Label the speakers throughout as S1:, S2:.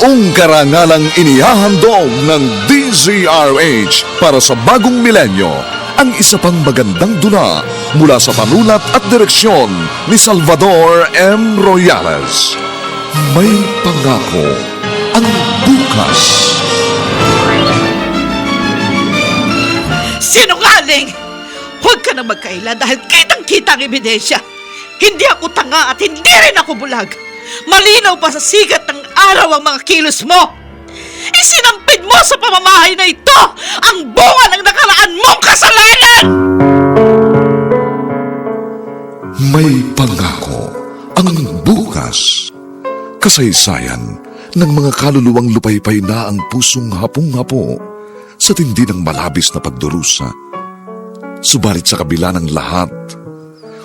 S1: Buong karangalang inihahandog ng DZRH para sa bagong milenyo ang isa pang magandang dula mula sa panulat at direksyon ni Salvador M. Royales. May pangako ang bukas.
S2: Sinungaling! Huwag ka na magkaila dahil kitang-kita ang ebidensya. Hindi ako tanga at hindi rin ako bulag. Malinaw pa sa sigat ng araw ang mga kilos mo. Isinampid mo sa pamamahay na ito ang bunga ng nakaraan mong kasalanan!
S1: May pangako ang bukas. Kasaysayan ng mga kaluluwang lupaypay na ang pusong hapong-hapo sa tindi ng malabis na pagdurusa. Subalit sa kabila ng lahat,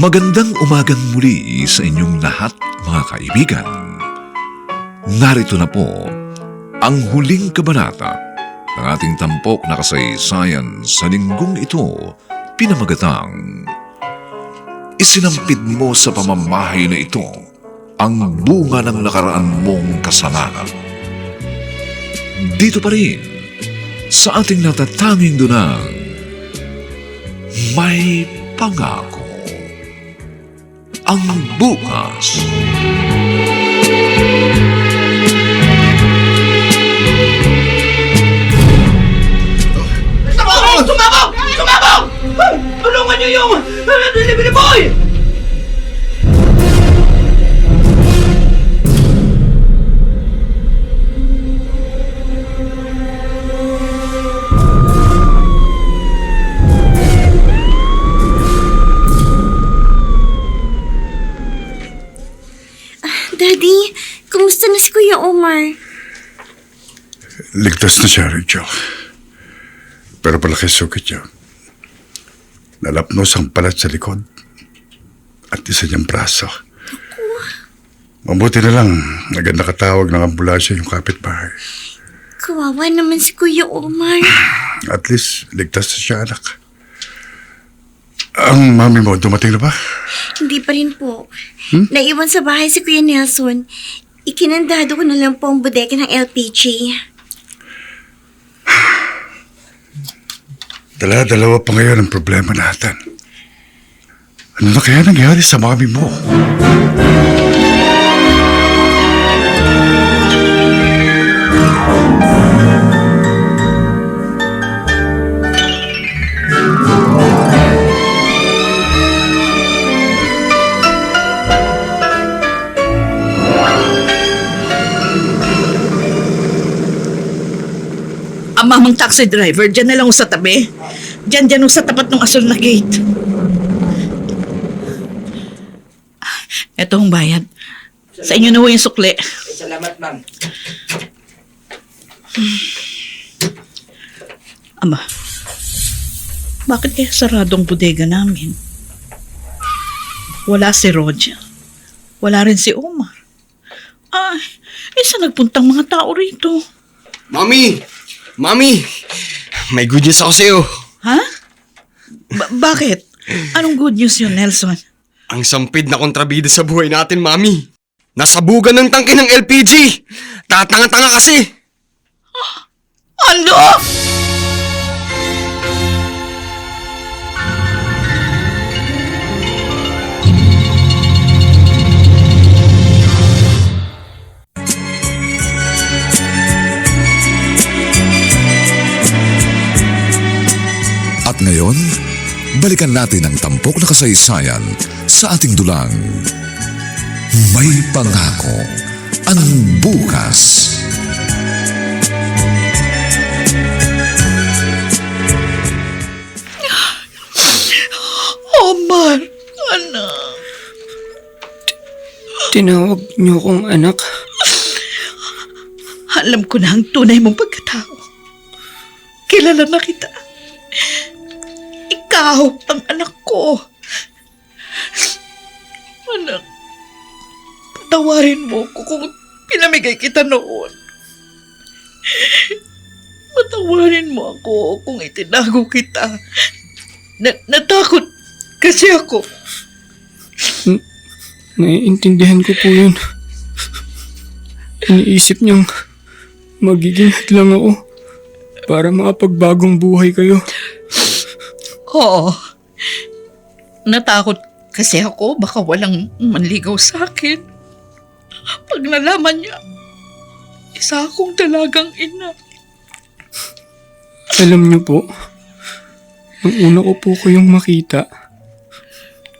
S1: Magandang umagang muli sa inyong lahat, mga kaibigan. Narito na po ang huling kabanata ng ating tampok na kasaysayan sa linggong ito, pinamagatang Isinampid mo sa pamamahay na ito ang bunga ng nakaraan mong kasalanan. Dito pa rin, sa ating natatanging dunang, may pangako ang bukas.
S2: Tumabaw! Tumabaw! Tumabaw! Tulungan niyo yung uh, delivery boy!
S3: Omar?
S4: Ligtas na siya, Rachel. Pero palaki sugat niya. Nalapnos ang palat sa likod at isa niyang braso. Mabuti na lang, agad nakatawag ng ambulansya yung kapitbahay.
S3: Kawawa naman si Kuya Omar.
S4: At least, ligtas na siya, anak. Ang mami mo, dumating na ba?
S3: Hindi pa rin po. Naiwan sa bahay si Kuya Nelson. Ikinandado ko na lang po ang bodega ng LPG.
S4: Dala-dalawa pa ngayon ang problema natin. Ano na kaya nangyari sa mami mo?
S2: Ang mamang taxi driver, dyan na lang sa tabi. Dyan, dyan sa tapat ng asul na gate. Ito ang bayad. Sa inyo na ho yung sukli.
S5: Salamat, ma'am.
S2: Ama, bakit kaya saradong bodega namin? Wala si Roger. Wala rin si Omar. Ay, isa nagpuntang mga tao rito.
S5: Mami! Mami! May good news ako sa'yo.
S2: Ha? Ba- bakit? Anong good news yun, Nelson?
S5: Ang sampid na kontrabida sa buhay natin, Mami. Nasabugan ng tangke ng LPG. Tatanga-tanga kasi.
S2: Ano?
S1: Ngayon, balikan natin ang tampok na kasaysayan sa ating dulang. May pangako ang bukas.
S2: Omar, anak.
S6: Tinawag niyo kong anak.
S2: Alam ko na ang tunay mong pagkatao. Kilala na kita. Ikaw ang anak ko. Anak, patawarin mo ko kung pinamigay kita noon. Patawarin mo ako kung itinago kita. Na natakot kasi ako.
S6: Naiintindihan ko po yun. Iniisip niyang magiging hadlang ako para makapagbagong buhay kayo.
S2: Oo. Natakot kasi ako baka walang manligaw sa akin. Pag nalaman niya, isa akong dalagang ina.
S6: Alam niyo po, nung una ko po kayong makita,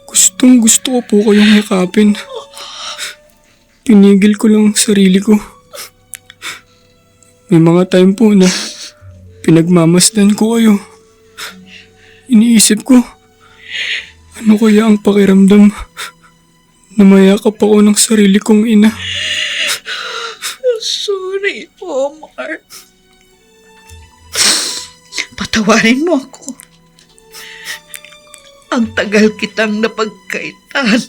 S6: gustong gusto ko po kayong yakapin. Pinigil ko lang ang sarili ko. May mga time po na pinagmamasdan ko kayo. Iniisip ko, ano kaya ang pakiramdam na mayakap ako ng sarili kong ina.
S2: Sorry, Omar. Patawarin mo ako. Ang tagal kitang napagkaitan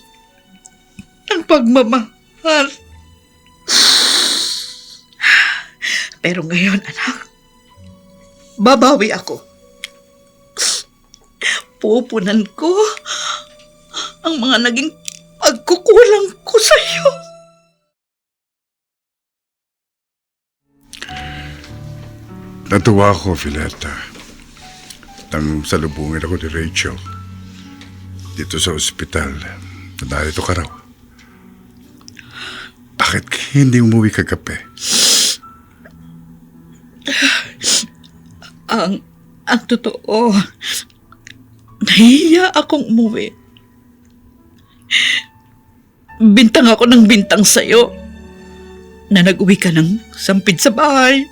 S2: ng pagmamahal. Pero ngayon, anak, babawi ako. Pupunan ko ang mga naging pagkukulang ko sa iyo.
S4: Natuwa ako, Fileta. Nang salubungin ako ni Rachel. Dito sa ospital. Na narito ka raw. Bakit hindi umuwi kagabi?
S2: Ang, ang totoo, nahihiya akong umuwi. Bintang ako ng bintang sa'yo na nag-uwi ka ng sampid sa bahay.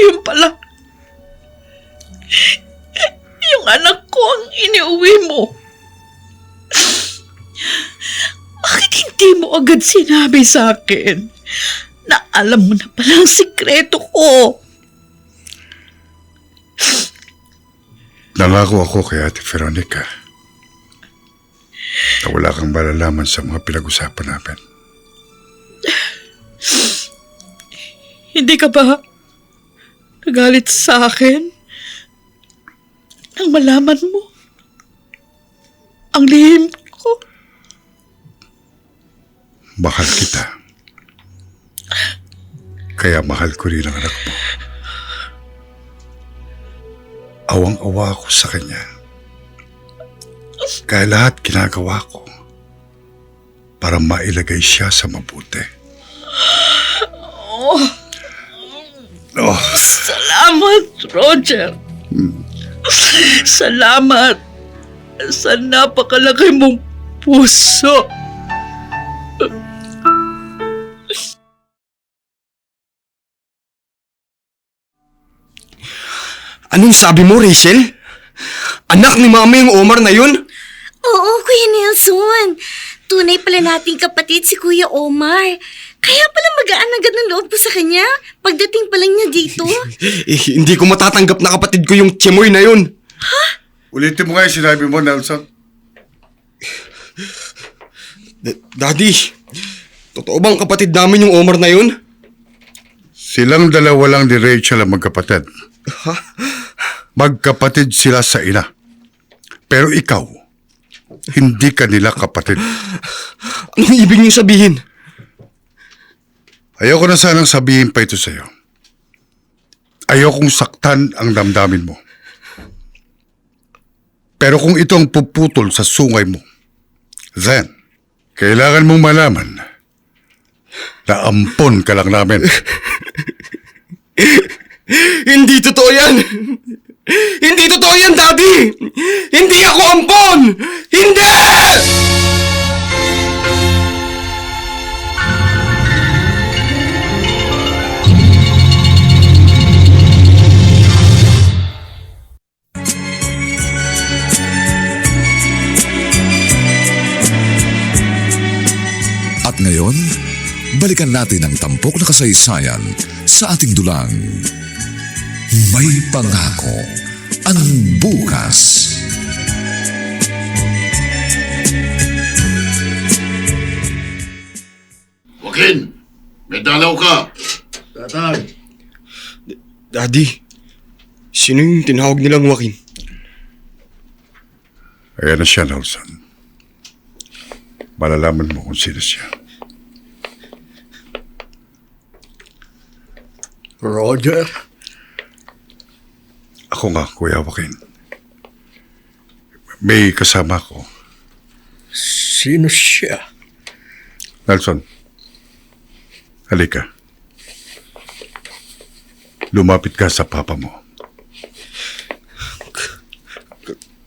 S2: Ayun pala. Yung anak ko ang iniuwi mo. Bakit hindi mo agad sinabi sa akin na alam mo na pala ang sikreto ko?
S4: Nangako ako kay Ate Veronica na wala kang malalaman sa mga pinag-usapan namin.
S2: Hindi ka ba nagalit sa akin nang malaman mo ang lihim ko?
S4: Mahal kita. Kaya mahal ko rin ang anak mo. Awang-awa ako sa kanya. Kaya lahat ginagawa ko para mailagay siya sa mabuti. Oh,
S2: Salamat, Roger. Salamat sa napakalaki mong puso.
S5: Anong sabi mo, Rachel? Anak ni Mama yung Omar na yun?
S3: Oo, Kuya Nelson. Tunay pala nating kapatid si Kuya Omar. Kaya pala magaan agad ng loob ko sa kanya pagdating pa lang niya dito.
S5: Eh, hindi ko matatanggap na kapatid ko yung Chimoy na yun.
S4: ulitin mo nga yung sinabi mo, Nelson.
S5: D- Daddy, totoo bang kapatid namin yung Omar na yun?
S4: Silang dalawa lang ni Rachel ang magkapatid. Magkapatid sila sa ina. Pero ikaw, Hindi ka nila kapatid.
S5: Anong ibig niyo sabihin?
S4: Ayoko na sanang sabihin pa ito sa'yo. Ayokong saktan ang damdamin mo. Pero kung ito ang puputol sa sungay mo, then, kailangan mong malaman na ampon ka lang namin.
S5: Hindi totoo yan! Hindi totoo yan, Daddy! Hindi ako ampon! Hindi!
S1: At ngayon, balikan natin ang tampok na kasaysayan sa ating dulang. May pangako ang bukas.
S7: Joaquin, may dalaw ka.
S5: Daddy, sino yung tinawag nilang Joaquin?
S4: Ayan na siya, Nelson. Malalaman mo kung sino siya.
S7: Roger?
S4: Ako nga, Kuya Joaquin. May kasama ko.
S7: Sino siya?
S4: Nelson, halika. Lumapit ka sa papa mo.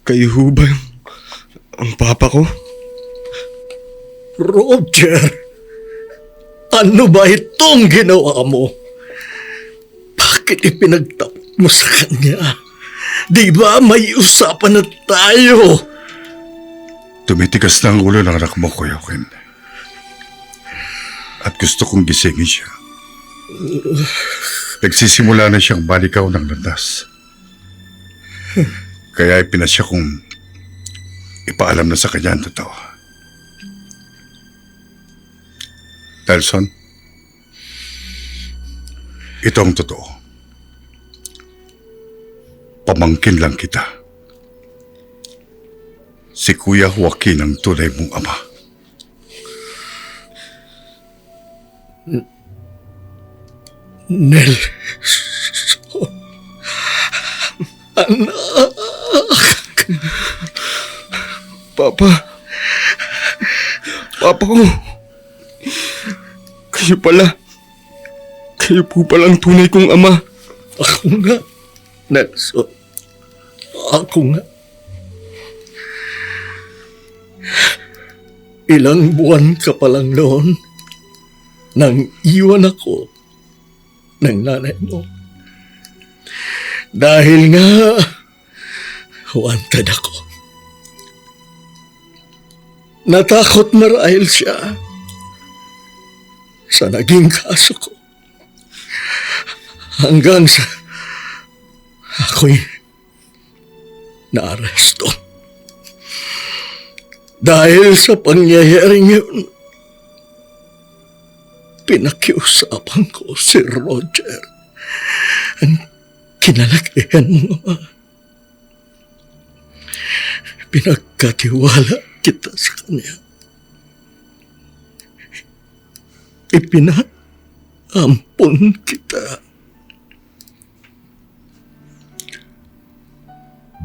S5: Kayo ho ba yung... ang papa ko?
S7: Roger? Ano ba itong ginawa mo? Bakit ipinagtapot mo sa kanya? Di ba may usapan na tayo?
S4: Tumitigas na ang ulo ng anak mo, Kuya Joaquin. At gusto kong gisingin siya. Nagsisimula na siyang balikaw ng landas. Kaya ipinasya kong ipaalam na sa kanya ang totoo. Nelson, ito ang totoo. Pamangkin lang kita. Si Kuya Joaquin ang tunay mong ama.
S7: Nel.
S5: Papa. Papa ko. Kayo pala. Kayo po palang tunay kong ama.
S7: Ako nga. Nelson. Ako nga. Ilang buwan ka pa noon nang iwan ako ng nanay mo. Dahil nga, wanted ako. Natakot marahil siya sa naging kaso ko. Hanggang sa ako'y naaresto. Dahil sa pangyayaring yun, pinakiusapan ko si Roger. Ang kinalakihan mo ama. Pinagkatiwala kita sa kanya. Ipinaampon kita.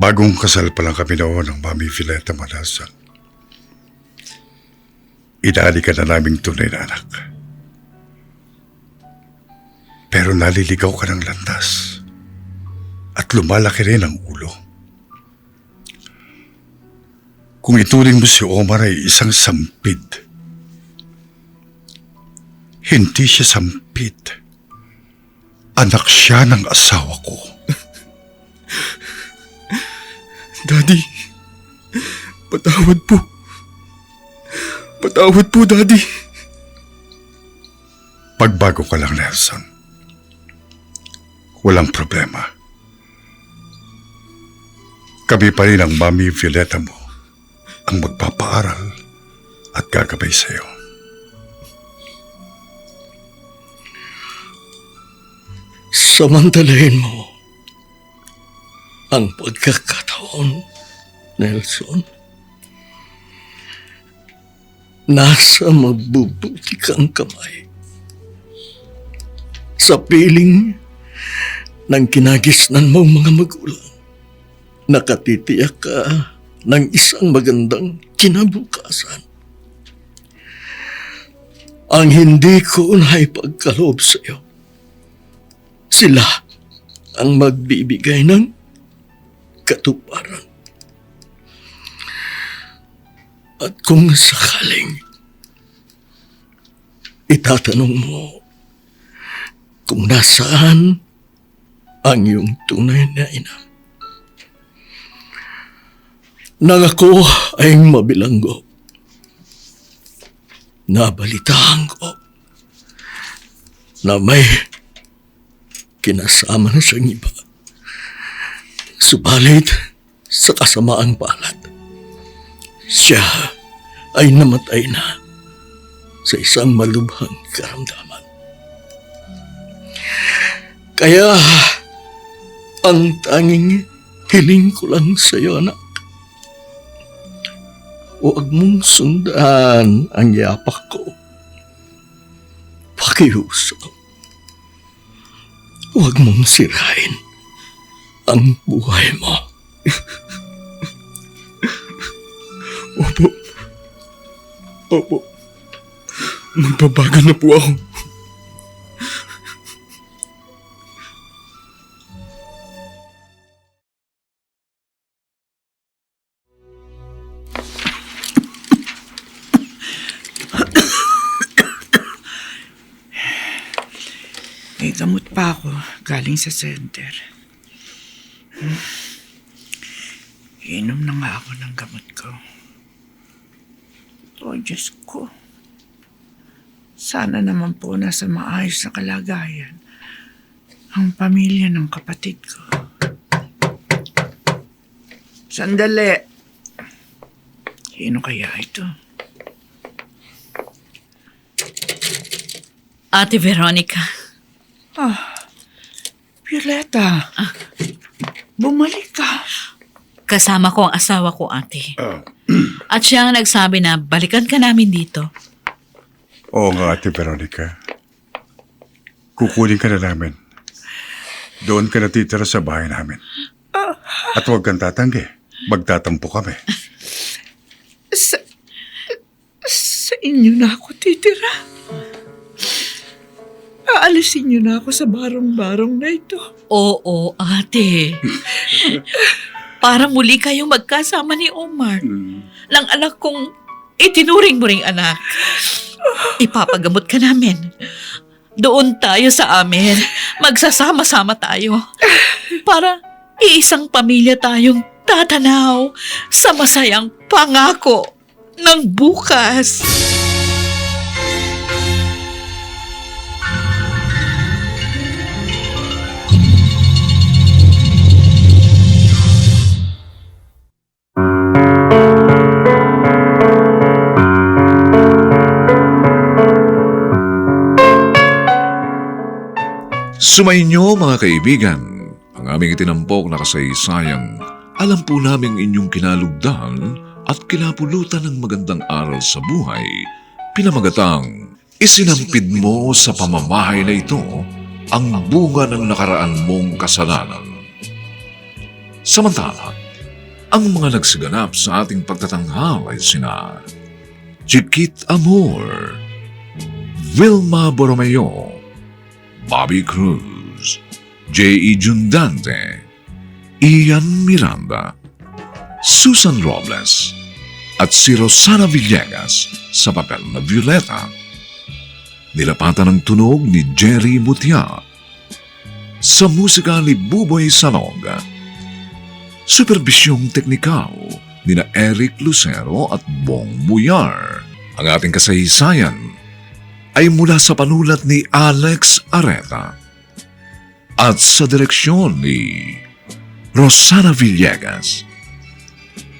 S4: Bagong kasal pa lang kami noon ng Mami Fileta Manasan. Inaali ka na naming tunay na anak. Pero naliligaw ka ng landas. At lumalaki rin ang ulo. Kung ituring mo si Omar ay isang sampid, hindi siya sampid. Anak siya ng asawa ko.
S5: Daddy. Patawad po. Patawad po, Daddy.
S4: Pagbago ka lang, Nelson. Walang problema. Kami pa rin ang Mami Violeta mo ang magpapaaral at gagabay sa'yo.
S7: Samantalahin mo ang pagkakataon, Nelson. nasa mabubuti kang kamay. Sa piling ng kinagisnan mong mga magulang, nakatitiyak ka ng isang magandang kinabukasan. Ang hindi ko naipagkaloob sa iyo, sila ang magbibigay ng katuparan. At kung sakaling itatanong mo kung nasaan ang iyong tunay na ina. Nang ako ay mabilanggo, nabalitaan ko na may kinasama na siyang iba. Subalit sa kasamaang palad, siya ay namatay na sa isang malubhang karamdaman. Kaya, ang tanging hiling ko lang sa iyo, anak. Huwag mong sundan ang yapak ko. Pakiuso. Huwag mong sirain ang buhay mo.
S5: Opo. Opo. Magbabago na po ako.
S8: May gamot pa ako galing sa center. Hmm. Inom na nga ako ng gamot ko. Oh, Diyos ko. Sana naman po nasa maayos na kalagayan ang pamilya ng kapatid ko. Sandali. Sino kaya ito?
S2: Ate Veronica,
S8: Violeta. Bumalik ka.
S2: kasama ko ang asawa ko, ate. At siya ang nagsabi na balikan ka namin dito.
S4: Oo nga, Ate Veronica. Kukunin ka na namin. Doon ka natitira sa bahay namin. At huwag kang tatanggi. Magtatampo kami.
S8: Sa, sa inyo na ako titira. Aalisin niyo na ako sa barong-barong na ito.
S2: Oo, ate. Para muli kayong magkasama ni Omar. Ng anak kong itinuring mo ring anak. Ipapagamot ka namin. Doon tayo sa amin. Magsasama-sama tayo. Para iisang pamilya tayong tatanaw sa masayang pangako ng bukas.
S9: Sumainyo mga kaibigan, ang aming itinampok na kasaysayang alam po naming inyong kinalugdan at kinapulutan ng magandang aral sa buhay, pinamagatang isinampid mo sa pamamahay na ito ang bunga ng nakaraan mong kasalanan. Samantala, ang mga nagsiganap sa ating pagtatanghal ay sina Chiquit Amor, Vilma Borromeo, Bobby Cruz, J.E. Jundante, Ian Miranda, Susan Robles, at si Rosana Villegas sa papel na Violeta. Nilapatan ng tunog ni Jerry Mutia. Sa musika ni Buboy Salong. Superbisyong teknikal ni na Eric Lucero at Bong Buyar. Ang ating kasaysayan ay mula sa panulat ni Alex Areta at sa direksyon ni Rosana Villegas.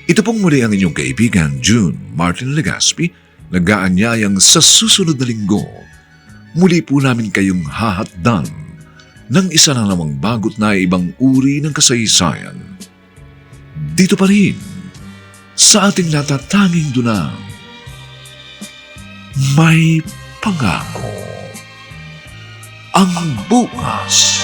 S9: Ito pong muli ang inyong kaibigan June Martin Legaspi nag-aanyayang sa susunod na linggo muli po namin kayong hahatdan ng isa na namang bagot na ibang uri ng kasaysayan. Dito pa rin sa ating natatanging dunang may pangako ang bukas.